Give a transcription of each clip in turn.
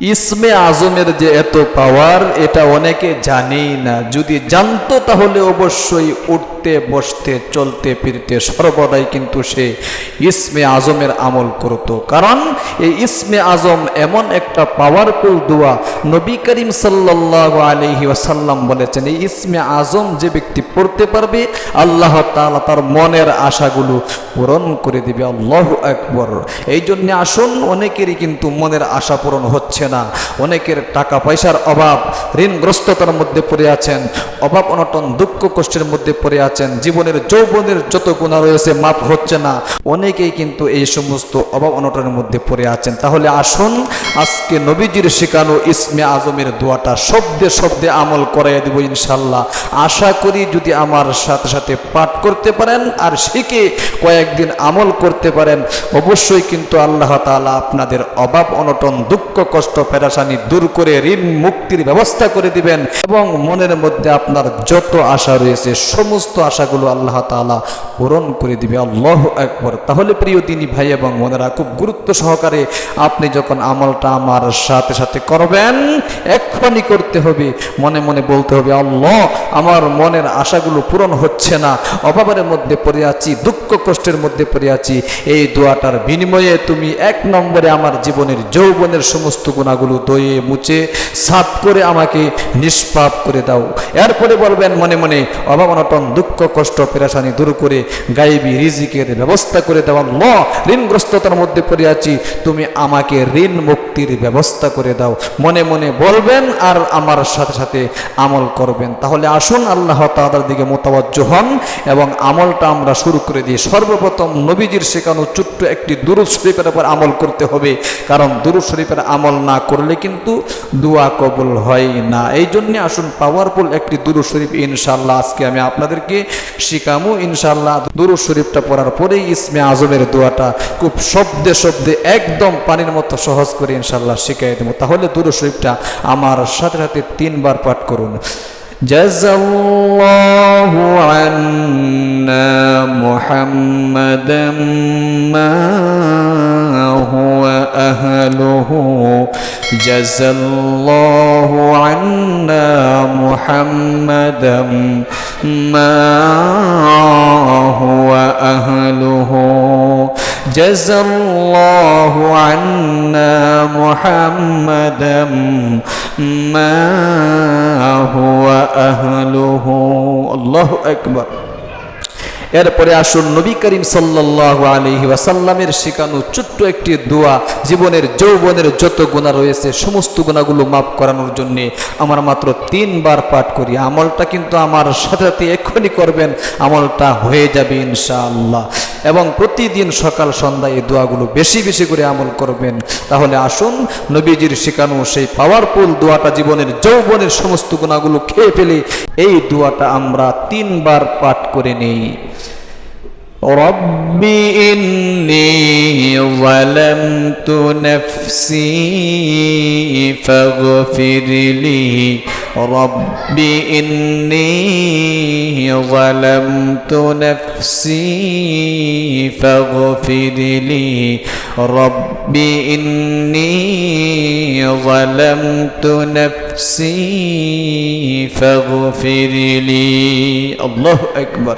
ইসমে আজমের যে এত পাওয়ার এটা অনেকে জানেই না। যদি জানতো তাহলে অবশ্যই উঠতে, বসতে, চলতে, ফিরতে সর্বদাই কিন্তু সে ইসমে আজমের আমল করত। কারণ এই ইসমে আজম এমন একটা পাওয়ারফুল দোয়া নবী করিম সাল্লাহ আলহি ওয়াসাল্লাম বলেছেন, এই ইসমে আজম যে ব্যক্তি পড়তে পারবে, আল্লাহ তাআলা তার মনের আশাগুলো পূরণ করে দিবে। আল্লাহ একবর এই জন্যে আসুন, অনেকেরই কিন্তু মনের আশা পূরণ হচ্ছে না। অনেকের টাকা পয়সার অভাব, ঋণগ্রস্ততার মধ্যে পড়ে আছেন, অভাব অনটন, দুঃখ কষ্টের মধ্যে পড়ে আছেন, জীবনের যৌবনের যত গুণা রয়েছে মাপ হচ্ছে না। অনেকেই কিন্তু এই সমস্ত অভাব অনটনের মধ্যে পড়ে আছেন। তাহলে আসুন, আজকে নবীজির শেখানো ইসমে আজমের দোয়াটা শব্দে শব্দে আমল করাই দেব ইনশাল্লাহ আশা করি যদি আমার সাথে সাথে পাঠ করতে পারেন আর শিখে কয়েকদিন আমল করতে পারেন, অবশ্যই কিন্তু আল্লাহ তাআলা আপনাদের অভাব অনটন, দুঃখ কষ্ট পেরাসানি দূর করে ঋণ মুক্তির ব্যবস্থা করে দিবেন এবং মনের মধ্যে আপনার যত আশা রয়েছে, সমস্ত আশাগুলো আল্লাহ তাআলা পূরণ করে দিবে। আল্লাহ একবার তাহলে প্রিয় তিনি ভাই এবং মনেরা খুব গুরুত্ব সহকারে আপনি যখন আমলটা আমার সাথে সাথে করবেন, এক্ষুনি করতে হবে। মনে মনে বলতে হবে, আল্লাহ, আমার মনের আশাগুলো পূরণ হচ্ছে না। অভাবের মধ্যে পড়ে আছি, দুঃখ কষ্টের মধ্যে পড়ে আছি। এই দোয়াটার বিনিময়ে তুমি এক নম্বরে আমার জীবনের যৌবনের সমস্ত গুণাগুলো দয়ে মুছে সাফ করে আমাকে নিষ্পাপ করে দাও। এরপরে বলবেন, মনে মনে অভাব অনটন দুঃখ, কষ্ট পেরাসানি দূর করে গাইবি রিজিকের ব্যবস্থা করে দেওয়া ল ঋণগ্রস্ততার মধ্যে পড়ে আছি, তুমি আমাকে ঋণ মুক্তির ব্যবস্থা করে দাও। মনে মনে বলবেন আর আমার সাথে সাথে আমল করবেন। তাহলে আসুন আল্লাহ তাআলার দিকে মোতাবজ্জ হন এবং আমলটা আমরা শুরু করে দিই। সর্বপ্রথম নবীজির শেখানো ছোট্ট একটি দুরুদ শরীফের উপর আমল করতে হবে। কারণ দুরুদ শরীফের আমল না করলে কিন্তু দোয়া কবুল হয় না এই জন্যে আসুন পাওয়ারফুল একটি দুরুদ শরীফ ইনশাল্লাহ আজকে আমি আপনাদেরকে শিখামু ইনশাল্লাহ দুরুদ শরীফটা পড়ার পরেই ইসমে আজমের দোয়াটা খুব শব্দে শব্দে একদম পানির মতো সহজ করে ইনশাল্লাহ শিখাই দেবো তাহলে দুরুদ শরীফটা আমার সাথে সাথে তিনবার পাঠ করুন جزى الله عنا محمدا ما هو أهله جزى الله عنا محمدا ما هو أهله. جزى الله عنا محمدا ما هو أهله. الله أكبر. এরপরে আসুন নবী করিম সাল্লাহ আলহি ওয়াসাল্লামের শেখানো ছোট্ট একটি দোয়া। জীবনের, যৌবনের যত গুণা রয়েছে, সমস্ত গুণাগুলো মাফ করানোর জন্য আমার মাত্র তিনবার পাঠ করি। আমলটা কিন্তু আমার সাথে সাথে এক্ষুনি করবেন, আমলটা হয়ে যাবে ইনশাআল্লাহ। এবং প্রতিদিন সকাল সন্ধ্যায় এই দোয়াগুলো বেশি বেশি করে আমল করবেন। তাহলে আসুন নবীজির শেখানো সেই পাওয়ারফুল দোয়াটা জীবনের, যৌবনের সমস্ত গুণাগুলো খেয়ে ফেলে, এই দোয়াটা আমরা তিনবার পাঠ করে নেই। رب إني ظلمت نفسي فاغفر لي رب إني ظلمت نفسي فاغفر لي رب إني ظلمت نفسي فاغفر لي الله أكبر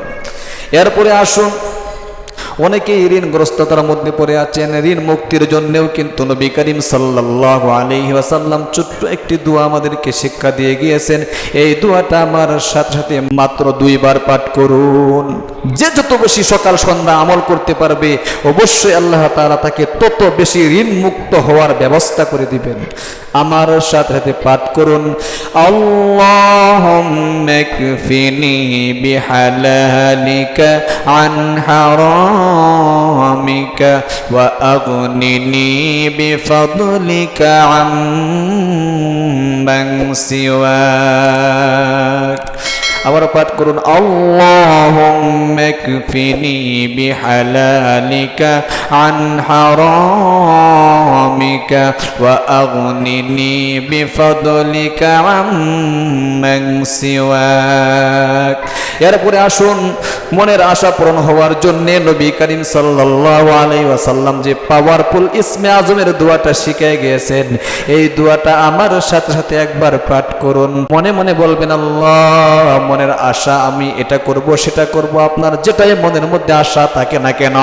এরপরে আসুন অনেকেই ঋণগ্রস্ততার মধ্যে পড়ে আছেন। ঋণ মুক্তির জন্যেও কিন্তু নবী করিম সাল্লাহ আলহি ওয়াসাল্লাম ছোট্ট একটি দোয়া আমাদেরকে শিক্ষা দিয়ে গিয়েছেন। এই দোয়াটা আমার সাথে সাথে মাত্র দুইবার পাঠ করুন। যে যত বেশি সকাল সন্ধ্যা আমল করতে পারবে, অবশ্যই আল্লাহ তাআলা তাকে তত বেশি ঋণ মুক্ত হওয়ার ব্যবস্থা করে দিবেন। আমার সাথে সাথে পাঠ করুন। কফিনি বিহালালিকা সিওয়াক আবার পাঠ করুন, আল্লাহুম্মা কফিনি বিহালালিকা আন হারামিকা ওয়া আগনিনি এরপরে আসুন, মনের আশা পূরণ হওয়ার জন্য নবী করিম আলাইহি ওয়াসাল্লাম যে পাওয়ারফুল ইসমে আজমের দোয়াটা শিখে গিয়েছেন, এই দোয়াটা আমার সাথে সাথে একবার পাঠ করুন। মনে মনে বলবেন, আল্লাহ মনের আশা, আমি এটা করব, সেটা করব, আপনার যেটাই মনের মধ্যে আশা থাকে না কেন,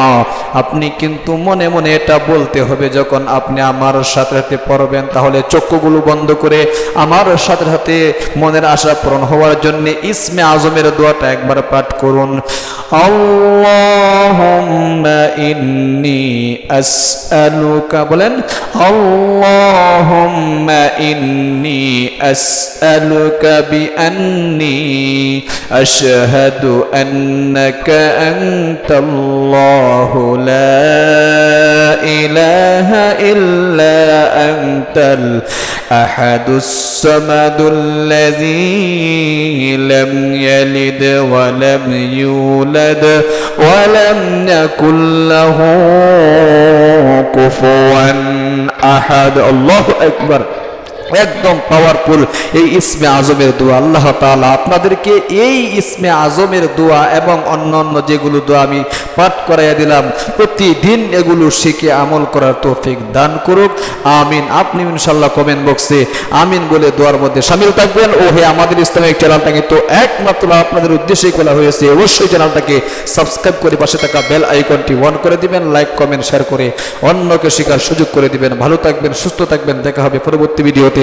আপনি কিন্তু মনে মনে এটা বলতে হবে, যখন আপনি আমার সাথে সাথে পড়বেন, তাহলে চক্ষুগুলো বন্ধ করে আমার সাথে সাথে মনের আশা পূরণ হওয়ার জন্য ইসমে আজমের দোয়াটা একবার পাঠ করুন। আল্লাহুম্মা ইন্নি আসআলুকা বলেন আল্লাহুম্মা ইন্নি আসআলুকা বিআন্নি আশহাদু আন্নাকা আনতাল্লাহু লা ইলাহা ইল্লা আনতাল আহাদুস সামাদুল الذي لم يلد ولم يولد ولم يكن له كفوا أحد. الله أكبر. একদম পাওয়ারফুল এই ইসমে আজমের দোয়া। আল্লাহ তাআলা আপনাদেরকে এই ইসমে আজমের দোয়া এবং অন্যান্য যেগুলো দোয়া আমি পাঠ করাইয়া দিলাম, প্রতিদিন এগুলো শিখে আমল করার তৌফিক দান করুক। আমিন। আপনি ইনশাল্লাহ কমেন্ট বক্সে আমিন বলে দোয়ার মধ্যে সামিল থাকবেন। ও হে আমাদের ইসলামিক চ্যানেলটা কিন্তু একমাত্র আপনাদের উদ্দেশ্যেই খোলা হয়েছে। অবশ্যই চ্যানেলটাকে সাবস্ক্রাইব করে পাশে থাকা বেল আইকনটি অন করে দিবেন। লাইক কমেন্ট শেয়ার করে অন্যকে শেখার সুযোগ করে দিবেন। ভালো থাকবেন, সুস্থ থাকবেন। দেখা হবে পরবর্তী ভিডিওতে